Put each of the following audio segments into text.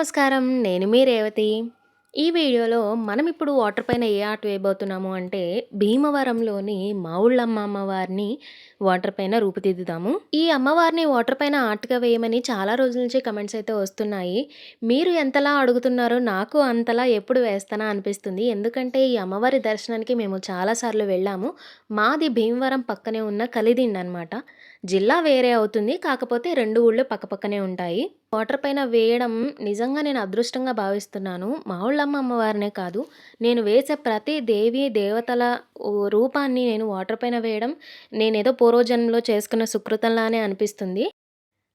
నమస్కారం. నేను మీ రేవతి. ఈ వీడియోలో మనం ఇప్పుడు వాటర్ పైన ఏ ఆర్ట్ వేయబోతున్నాము అంటే భీమవరంలోని మావుళ్ళమ్మ అమ్మవారిని వాటర్ పైన రూపుదిద్దుదాము. ఈ అమ్మవారిని వాటర్ పైన ఆర్ట్గా వేయమని చాలా రోజుల నుంచి కమెంట్స్ అయితే వస్తున్నాయి. మీరు ఎంతలా అడుగుతున్నారో నాకు అంతలా ఎప్పుడు వేస్తానా అనిపిస్తుంది. ఎందుకంటే ఈ అమ్మవారి దర్శనానికి మేము చాలాసార్లు వెళ్ళాము. మాది భీమవరం పక్కనే ఉన్న కలిదిండి అనమాట జిల్లా వేరే అవుతుంది. కాకపోతే రెండు ఊళ్ళు పక్కపక్కనే ఉంటాయి. వాటర్ పైన వేయడం నిజంగా నేను అదృష్టంగా భావిస్తున్నాను. మావుళ్ళమ్మ అమ్మవారినే కాదు. నేను వేసే ప్రతి దేవి దేవతల రూపాన్ని నేను వాటర్ పైన వేయడం నేనేదో పూర్వజన్మలో చేసుకున్న సుకృతంలానే అనిపిస్తుంది.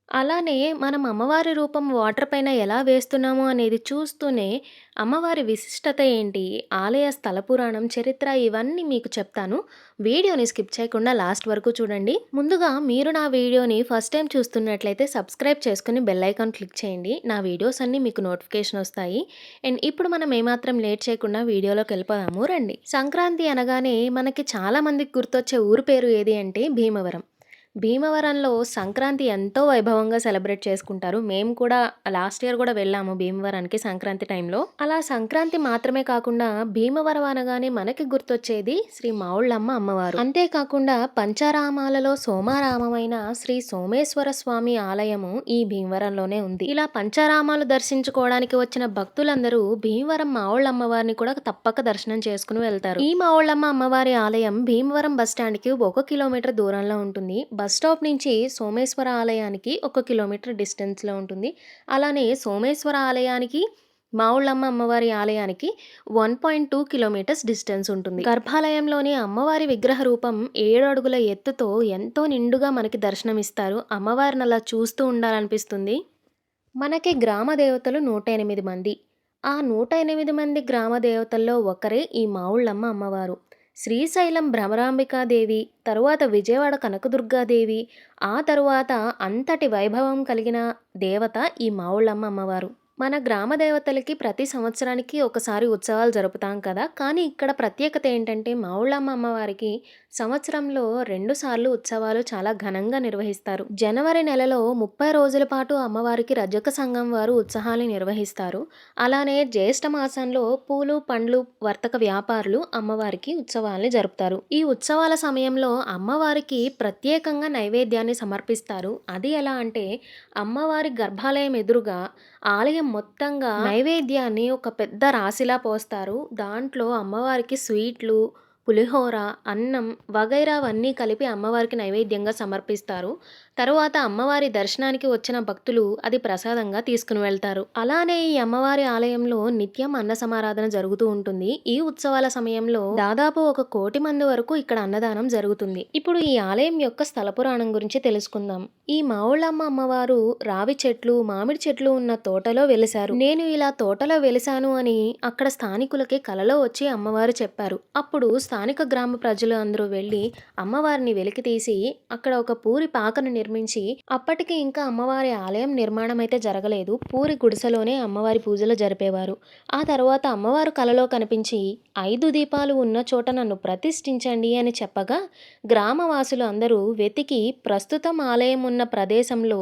అలానే మనం అమ్మవారి రూపం వాటర్ పైన ఎలా వేస్తున్నాము అనేది చూస్తూనే అమ్మవారి విశిష్టత ఏంటి ఆలయ స్థల పురాణం చరిత్ర ఇవన్నీ మీకు చెప్తాను. వీడియోని స్కిప్ చేయకుండా లాస్ట్ వరకు చూడండి. ముందుగా మీరు నా వీడియోని ఫస్ట్ టైం చూస్తున్నట్లయితే సబ్స్క్రైబ్ చేసుకుని బెల్ ఐకాన్ క్లిక్ చేయండి. నా వీడియోస్ అన్నీ మీకు నోటిఫికేషన్ వస్తాయి. అండ్ ఇప్పుడు మనం ఏమాత్రం లేట్ చేయకుండా వీడియోలోకి వెళ్ళిపోదాము. రండి. సంక్రాంతి అనగానే మనకి చాలామందికి గుర్తొచ్చే ఊరు పేరు ఏది అంటే భీమవరం. భీమవరంలో సంక్రాంతి ఎంతో వైభవంగా సెలబ్రేట్ చేసుకుంటారు. మేము కూడా లాస్ట్ ఇయర్ కూడా వెళ్ళాము భీమవరానికి సంక్రాంతి టైంలో. అలా సంక్రాంతి మాత్రమే కాకుండా భీమవరం అనగానే మనకి గుర్తొచ్చేది శ్రీ మావుళ్ళమ్మ అమ్మవారు. అంతేకాకుండా పంచరామాలలో సోమారామమైన శ్రీ సోమేశ్వర స్వామి ఆలయము ఈ భీమవరంలోనే ఉంది. ఇలా పంచరామాలు దర్శించుకోవడానికి వచ్చిన భక్తులందరూ భీమవరం మావుళ్ళ అమ్మవారిని కూడా తప్పక దర్శనం చేసుకుని వెళ్తారు. ఈ మావుళ్ళమ్మ అమ్మవారి ఆలయం భీమవరం బస్ స్టాండ్కి ఒక కిలోమీటర్ దూరంలో ఉంటుంది. బస్ స్టాప్ నుంచి సోమేశ్వర ఆలయానికి ఒక కిలోమీటర్ డిస్టెన్స్లో ఉంటుంది. అలానే సోమేశ్వర ఆలయానికి మావుళ్ళమ్మ అమ్మవారి ఆలయానికి one point two kilometres distance ఉంటుంది. గర్భాలయంలోని అమ్మవారి విగ్రహ రూపం ఏడు అడుగుల ఎత్తుతో ఎంతో నిండుగా మనకి దర్శనమిస్తారు. అమ్మవారిని అలా చూస్తూ ఉండాలనిపిస్తుంది. మనకి గ్రామ దేవతలు నూట ఎనిమిది మంది. ఆ నూట ఎనిమిది మంది గ్రామ దేవతల్లో ఒకరే ఈ మావుళ్ళమ్మ అమ్మవారు. శ్రీశైలం భ్రమరాంబికాదేవి తరువాత విజయవాడ కనకదుర్గాదేవి ఆ తరువాత అంతటి వైభవం కలిగిన దేవత ఈ మావుళ్ళమ్మ అమ్మవారు. మన గ్రామ దేవతలకి ప్రతి సంవత్సరానికి ఒకసారి ఉత్సవాలు జరుపుతాం కదా. కానీ ఇక్కడ ప్రత్యేకత ఏంటంటే మావుళ్ళమ్మ అమ్మవారికి సంవత్సరంలో రెండు సార్లు ఉత్సవాలు చాలా ఘనంగా నిర్వహిస్తారు. జనవరి నెలలో ముప్పై రోజుల పాటు అమ్మవారికి రజక సంఘం వారు ఉత్సవాలు నిర్వహిస్తారు. అలానే జ్యేష్ఠ మాసంలో పూలు పండ్లు వర్తక వ్యాపారులు అమ్మవారికి ఉత్సవాల్ని జరుపుతారు. ఈ ఉత్సవాల సమయంలో అమ్మవారికి ప్రత్యేకంగా నైవేద్యాన్ని సమర్పిస్తారు. అది ఎలా అంటే అమ్మవారి గర్భాలయం ఎదురుగా ఆలయం మొత్తంగా నైవేద్యాన్ని ఒక పెద్ద రాశిలా పోస్తారు. దాంట్లో అమ్మవారికి స్వీట్లు పులిహోర అన్నం వగైరావన్నీ కలిపి అమ్మవారికి నైవేద్యంగా సమర్పిస్తారు. తరువాత అమ్మవారి దర్శనానికి వచ్చిన భక్తులు అది ప్రసాదంగా తీసుకుని వెళ్తారు. అలానే ఈ అమ్మవారి ఆలయంలో నిత్యం అన్న సమారాధన జరుగుతూ ఉంటుంది. ఈ ఉత్సవాల సమయంలో దాదాపు ఒక కోటి మంది వరకు ఇక్కడ అన్నదానం జరుగుతుంది. ఇప్పుడు ఈ ఆలయం యొక్క స్థల పురాణం గురించి తెలుసుకుందాం. ఈ మావుళ్ళమ్మ అమ్మవారు రావి చెట్లు మామిడి చెట్లు ఉన్న తోటలో వెలిశారు. నేను ఇలా తోటలో వెలిశాను అని అక్కడ స్థానికులకి కలలో వచ్చి అమ్మవారు చెప్పారు. అప్పుడు స్థానిక గ్రామ ప్రజలు అందరూ వెళ్ళి అమ్మవారిని వెలికి తీసి అక్కడ ఒక పూరి పాకను నిర్మించి అప్పటికి ఇంకా అమ్మవారి ఆలయం నిర్మాణం అయితే జరగలేదు. పూరి గుడిసెలోనే అమ్మవారి పూజలు జరిపేవారు. ఆ తర్వాత అమ్మవారు కలలో కనిపించి ఐదు దీపాలు ఉన్న చోట నన్ను ప్రతిష్ఠించండి అని చెప్పగా గ్రామవాసులు అందరూ వెతికి ప్రస్తుతం ఆలయం ఉన్న ప్రదేశంలో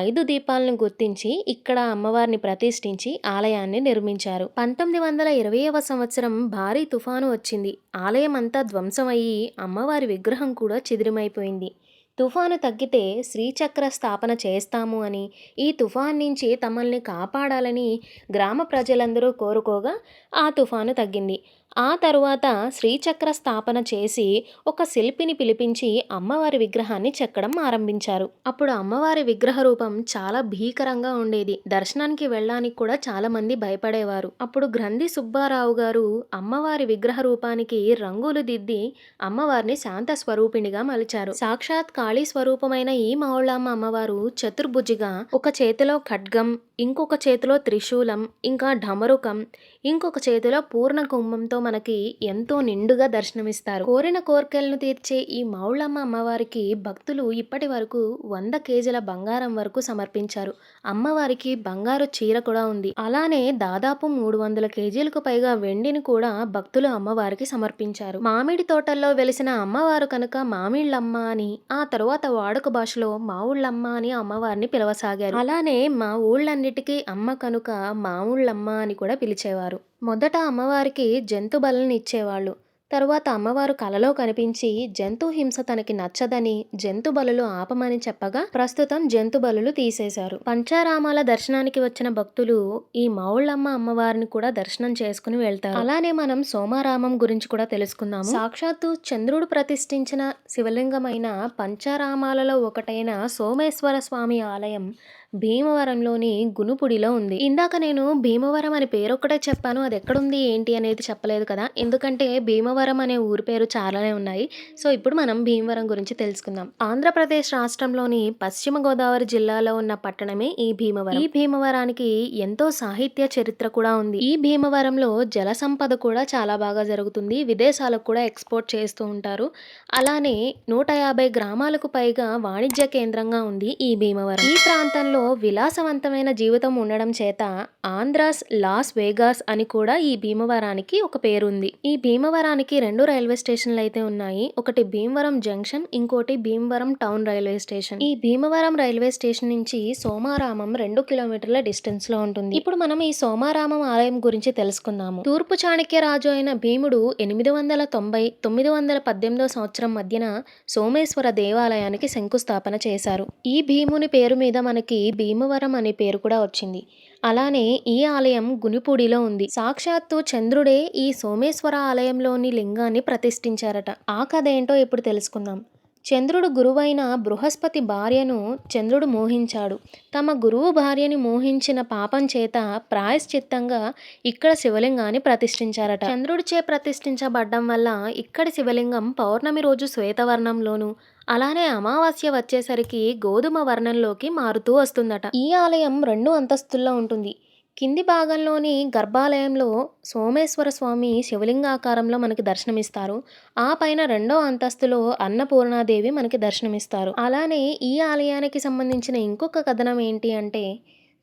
ఐదు దీపాలను గుర్తించి ఇక్కడ అమ్మవారిని ప్రతిష్ఠించి ఆలయాన్ని నిర్మించారు. పంతొమ్మిది వందల ఇరవైవ సంవత్సరం భారీ తుఫాను వచ్చింది. ఆలయం అంతా ధ్వంసమయ్యి అమ్మవారి విగ్రహం కూడా చిదిరిమైపోయింది. తుఫాను తగ్గితే శ్రీచక్ర స్థాపన చేస్తాము అని ఈ తుఫాన్ నుంచి తమల్ని కాపాడాలని గ్రామ ప్రజలందరూ కోరుకోగా ఆ తుఫాను తగ్గింది. ఆ తరువాత శ్రీచక్ర స్థాపన చేసి ఒక శిల్పిని పిలిపించి అమ్మవారి విగ్రహాన్ని చెక్కడం ఆరంభించారు. అప్పుడు అమ్మవారి విగ్రహ రూపం చాలా భీకరంగా ఉండేది. దర్శనానికి వెళ్ళడానికి కూడా చాలా మంది భయపడేవారు. అప్పుడు గ్రంథి సుబ్బారావు గారు అమ్మవారి విగ్రహ రూపానికి రంగులు దిద్ది అమ్మవారిని శాంత స్వరూపిణిగా మలిచారు. సాక్షాత్ కాళీ స్వరూపమైన ఈ మావుళ్ళమ్మ అమ్మవారు చతుర్భుజిగా ఒక చేతిలో ఖడ్గం ఇంకొక చేతిలో త్రిశూలం ఇంకా ఢమరుకం ఇంకొక చేతిలో పూర్ణ కుంభంతో మనకి ఎంతో నిండుగా దర్శనమిస్తారు. కోరిన కోరికలను తీర్చే ఈ మౌళమ్మ అమ్మవారికి భక్తులు ఇప్పటి వరకు వంద కేజీల బంగారం వరకు సమర్పించారు. అమ్మవారికి బంగారు చీర కూడా ఉంది. అలానే దాదాపు మూడు వందల కేజీలకు పైగా వెండిని కూడా భక్తులు అమ్మవారికి సమర్పించారు. మామిడి తోటల్లో వెలిసిన అమ్మవారు కనుక మామిళ్ళమ్మ అని ఆ తరువాత వాడుక భాషలో మావుళ్ళమ్మ అని అమ్మవారిని పిలవసాగారు. అలానే మా ఊళ్ళన్నిటికీ అమ్మ కనుక మావుళ్ళమ్మ అని కూడా పిలిచేవారు. మొదట అమ్మవారికి జంతు బలను ఇచ్చేవాళ్ళు. తరువాత అమ్మవారు కలలో కనిపించి జంతు హింస తనకి నచ్చదని జంతు బలులు ఆపమని చెప్పగా ప్రస్తుతం జంతు బలులు తీసేశారు. పంచారామాల దర్శనానికి వచ్చిన భక్తులు ఈ మౌళ్ళమ్మ అమ్మవారిని కూడా దర్శనం చేసుకుని వెళ్తారు. అలానే మనం సోమారామం గురించి కూడా తెలుసుకుందాము. సాక్షాత్తు చంద్రుడు ప్రతిష్ఠించిన శివలింగమైన పంచారామాలలో ఒకటైన సోమేశ్వర స్వామి ఆలయం భీమవరంలోని గునుపుడిలో ఉంది. ఇందాక నేను భీమవరం అనే పేరు ఒక్కటే చెప్పాను అది ఎక్కడుంది ఏంటి అనేది చెప్పలేదు కదా. ఎందుకంటే భీమవరం అనే ఊరి పేరు చాలానే ఉన్నాయి. సో ఇప్పుడు మనం భీమవరం గురించి తెలుసుకుందాం. ఆంధ్రప్రదేశ్ రాష్ట్రంలోని పశ్చిమ గోదావరి జిల్లాలో ఉన్న పట్టణమే ఈ భీమవరం. ఈ భీమవరానికి ఎంతో సాహిత్య చరిత్ర కూడా ఉంది. ఈ భీమవరంలో జల సంపద కూడా చాలా బాగా జరుగుతుంది. విదేశాలకు కూడా ఎక్స్పోర్ట్ చేస్తూ ఉంటారు. అలానే నూట యాభై గ్రామాలకు పైగా వాణిజ్య కేంద్రంగా ఉంది ఈ భీమవరం. ఈ ప్రాంతంలో విలాసవంతమైన జీవితం ఉండడం చేత ఆంధ్రాస్ లాస్ వేగాస్ అని కూడా ఈ భీమవరానికి ఒక పేరుంది. ఈ భీమవరానికి రెండు రైల్వే స్టేషన్లు అయితే ఉన్నాయి. ఒకటి భీమవరం జంక్షన్ ఇంకోటి భీమవరం టౌన్ రైల్వే స్టేషన్. ఈ భీమవరం రైల్వే స్టేషన్ నుంచి సోమారామం రెండు కిలోమీటర్ల డిస్టెన్స్లో ఉంటుంది. ఇప్పుడు మనం ఈ సోమారామం ఆలయం గురించి తెలుసుకుందాము. తూర్పు చాణక్య రాజు అయిన భీముడు ఎనిమిది వందల తొంభై తొమ్మిది వందల పద్దెనిమిదో సంవత్సరం మధ్యన సోమేశ్వర దేవాలయానికి శంకుస్థాపన చేశారు. ఈ భీముని పేరు మీద మనకి భీమవరం అనే పేరు కూడా వచ్చింది. అలానే ఈ ఆలయం గునిపూడిలో ఉంది. సాక్షాత్తు చంద్రుడే ఈ సోమేశ్వర ఆలయంలోని లింగాన్ని ప్రతిష్ఠించారట. ఆ కథ ఏంటో ఇప్పుడు తెలుసుకుందాం. చంద్రుడు గురువైన బృహస్పతి భార్యను చంద్రుడు మోహించాడు. తమ గురువు భార్యని మోహించిన పాపం చేత ప్రాయశ్చిత్తంగా ఇక్కడ శివలింగాన్ని ప్రతిష్ఠించారట. చంద్రుడిచే ప్రతిష్ఠించబడ్డం వల్ల ఇక్కడి శివలింగం పౌర్ణమి రోజు శ్వేతవర్ణంలోను అలానే అమావాస్య వచ్చేసరికి గోధుమ వర్ణంలోకి మారుతూ వస్తుందట. ఈ ఆలయం రెండు అంతస్తుల్లో ఉంటుంది. కింది భాగంలోని గర్భాలయంలో సోమేశ్వర స్వామి శివలింగాకారంలో మనకి దర్శనమిస్తారు. ఆ పైన రెండో అంతస్తులో అన్నపూర్ణాదేవి మనకి దర్శనమిస్తారు. అలానే ఈ ఆలయానికి సంబంధించిన ఇంకొక కథనం ఏంటి అంటే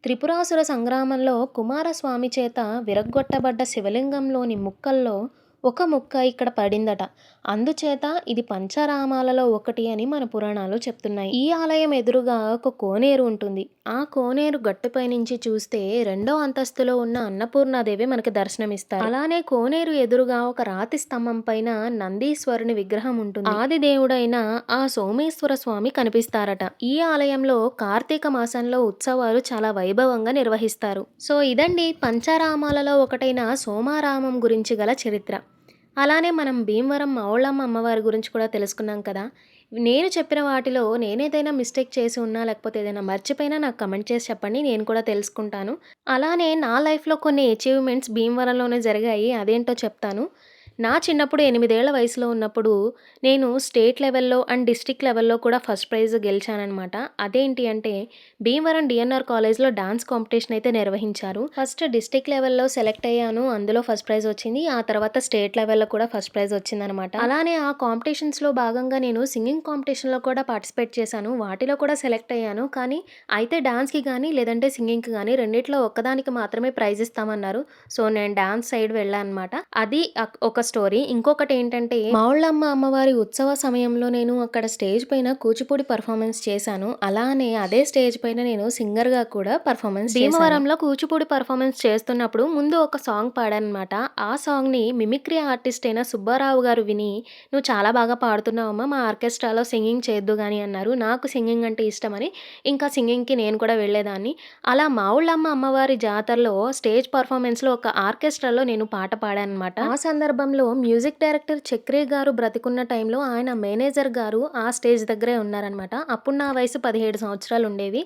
త్రిపురాసుర సంగ్రామంలో కుమారస్వామి చేత విరగ్గొట్టబడ్డ శివలింగంలోని ముక్కల్లో ఒక ముక్క ఇక్కడ పడిందట. అందుచేత ఇది పంచరామాలలో ఒకటి అని మన పురాణాలు చెప్తున్నాయి. ఈ ఆలయం ఎదురుగా ఒక కోనేరు ఉంటుంది. ఆ కోనేరు గట్టుపై నుంచి చూస్తే రెండో అంతస్తులో ఉన్న అన్నపూర్ణాదేవి మనకు దర్శనమిస్తారు. అలానే కోనేరు ఎదురుగా ఒక రాతి స్తంభం పైన నందీశ్వరుని విగ్రహం ఉంటుంది. ఆది దేవుడైన ఆ సోమేశ్వర స్వామి కనిపిస్తారట. ఈ ఆలయంలో కార్తీక మాసంలో ఉత్సవాలు చాలా వైభవంగా నిర్వహిస్తారు. సో ఇదండి పంచరామాలలో ఒకటైన సోమారామం గురించి గల చరిత్ర. అలానే మనం భీమవరం మౌళమ్మ అమ్మవారి గురించి కూడా తెలుసుకున్నాం కదా. నేను చెప్పిన వాటిలో నేనేదైనా మిస్టేక్ చేసి ఉన్నా లేకపోతే ఏదైనా మర్చిపోయినా నాకు కమెంట్ చేసి చెప్పండి నేను కూడా తెలుసుకుంటాను. అలానే నా లైఫ్లో కొన్ని అచీవ్మెంట్స్ భీమవరంలోనే జరిగాయి అదేంటో చెప్తాను. నా చిన్నప్పుడు ఎనిమిదేళ్ళ వయసులో ఉన్నప్పుడు నేను స్టేట్ లెవెల్లో అండ్ డిస్ట్రిక్ట్ లెవెల్లో కూడా ఫస్ట్ ప్రైజ్ గెలిచానమాట అదేంటి అంటే భీమవరం డిఎన్ఆర్ కాలేజ్లో డాన్స్ కాంపిటీషన్ అయితే నిర్వహించారు. ఫస్ట్ డిస్ట్రిక్ట్ లెవెల్లో సెలెక్ట్ అయ్యాను. అందులో ఫస్ట్ ప్రైజ్ వచ్చింది. ఆ తర్వాత స్టేట్ లెవెల్లో కూడా ఫస్ట్ ప్రైజ్ వచ్చిందనమాట అలానే ఆ కాంపిటీషన్స్లో భాగంగా నేను సింగింగ్ కాంపిటీషన్లో కూడా పార్టిసిపేట్ చేశాను. వాటిలో కూడా సెలెక్ట్ అయ్యాను. కానీ అయితే డాన్స్కి కానీ లేదంటే సింగింగ్కి కానీ రెండిట్లో ఒక్కదానికి మాత్రమే ప్రైజ్ ఇస్తామన్నారు. సో నేను డాన్స్ సైడ్ వెళ్ళాను అనమాట అది ఒక స్టోరీ ఇంకొకటి ఏంటంటే మావుళ్ళమ్మ అమ్మవారి ఉత్సవ సమయంలో నేను అక్కడ స్టేజ్ పైన కూచిపూడి పర్ఫార్మెన్స్ చేశాను. అలానే అదే స్టేజ్ పైన నేను సింగర్గా కూడా పర్ఫార్మెన్స్ భీమవరంలో కూచిపూడి పర్ఫార్మెన్స్ చేస్తున్నప్పుడు ముందు ఒక సాంగ్ పాడానమాట. ఆ సాంగ్ని మిమిక్రీ ఆర్టిస్ట్ అయిన సుబ్బారావు గారు విని నువ్వు చాలా బాగా పాడుతున్నావమ్మా మా ఆర్కెస్ట్రాలో సింగింగ్ చేద్దు కానీ అన్నారు. నాకు సింగింగ్ అంటే ఇష్టమని ఇంకా సింగింగ్కి నేను కూడా వెళ్ళేదాన్ని. అలా మావుళ్ళమ్మ అమ్మవారి జాతరలో స్టేజ్ పర్ఫార్మెన్స్లో ఒక ఆర్కెస్ట్రాలో నేను పాట పాడాను అనమాట ఆ సందర్భంలో మ్యూజిక్ డైరెక్టర్ చక్రే గారు బ్రతికున్న టైంలో ఆయన మేనేజర్ గారు ఆ స్టేజ్ దగ్గరే ఉన్నారనమాట అప్పుడు నా వయసు పదిహేడు సంవత్సరాలు ఉండేవి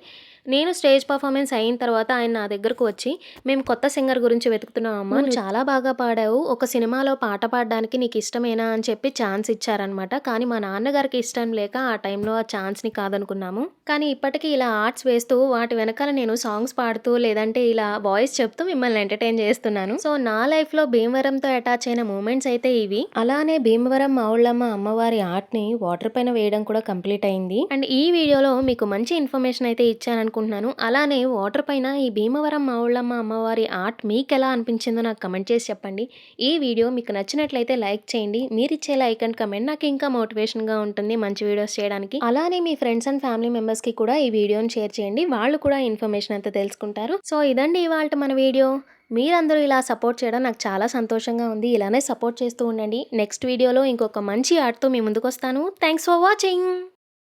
నేను స్టేజ్ పర్ఫార్మెన్స్ అయిన తర్వాత ఆయన నా దగ్గరకు వచ్చి మేము కొత్త సింగర్ గురించి వెతుకుతున్నాం అమ్మ నువ్వు చాలా బాగా పాడావు ఒక సినిమాలో పాట పాడడానికి నీకు ఇష్టమేనా? అని చెప్పి ఛాన్స్ ఇచ్చారనమాట కానీ మా నాన్నగారికి ఇష్టం లేక ఆ టైంలో ఆ ఛాన్స్ని కాదనుకున్నాము. కానీ ఇప్పటికీ ఇలా ఆర్ట్స్ వేస్తూ వాటి వెనకాల నేను సాంగ్స్ పాడుతూ లేదంటే ఇలా వాయిస్ చెప్తూ మిమ్మల్ని ఎంటర్టైన్ చేస్తున్నాను. సో నా లైఫ్లో భీమవరంతో అటాచ్ అయిన మూమెంట్స్ అయితే ఇవి. అలానే భీమవరం మావుళ్ళమ్మ అమ్మవారి ఆర్ట్ని వాటర్ పైన వేయడం కూడా కంప్లీట్ అయింది. అండ్ ఈ వీడియోలో మీకు మంచి ఇన్ఫర్మేషన్ అయితే ఇచ్చాను అనుకుంటున్నాను. అలానే వాటర్ పైన ఈ భీమవరం మావుళ్ళమ్మ అమ్మవారి ఆర్ట్ మీకు ఎలా అనిపించిందో నాకు కమెంట్ చేసి చెప్పండి. ఈ వీడియో మీకు నచ్చినట్లయితే లైక్ చేయండి. మీరు ఇచ్చే లైక్ అండ్ కమెంట్ నాకు ఇంకా మోటివేషన్గా ఉంటుంది మంచి వీడియోస్ చేయడానికి. అలానే మీ ఫ్రెండ్స్ అండ్ ఫ్యామిలీ మెంబర్స్కి కూడా ఈ వీడియోని షేర్ చేయండి. వాళ్ళు కూడా ఇన్ఫర్మేషన్ అంతా తెలుసుకుంటారు. సో ఇదండి ఇవాళ మన వీడియో. మీరందరూ ఇలా సపోర్ట్ చేయడం నాకు చాలా సంతోషంగా ఉంది. ఇలానే సపోర్ట్ చేస్తూ ఉండండి. నెక్స్ట్ వీడియోలో ఇంకొక మంచి ఆర్ట్తో మీ ముందుకు వస్తాను థ్యాంక్స్ ఫర్ వాచింగ్.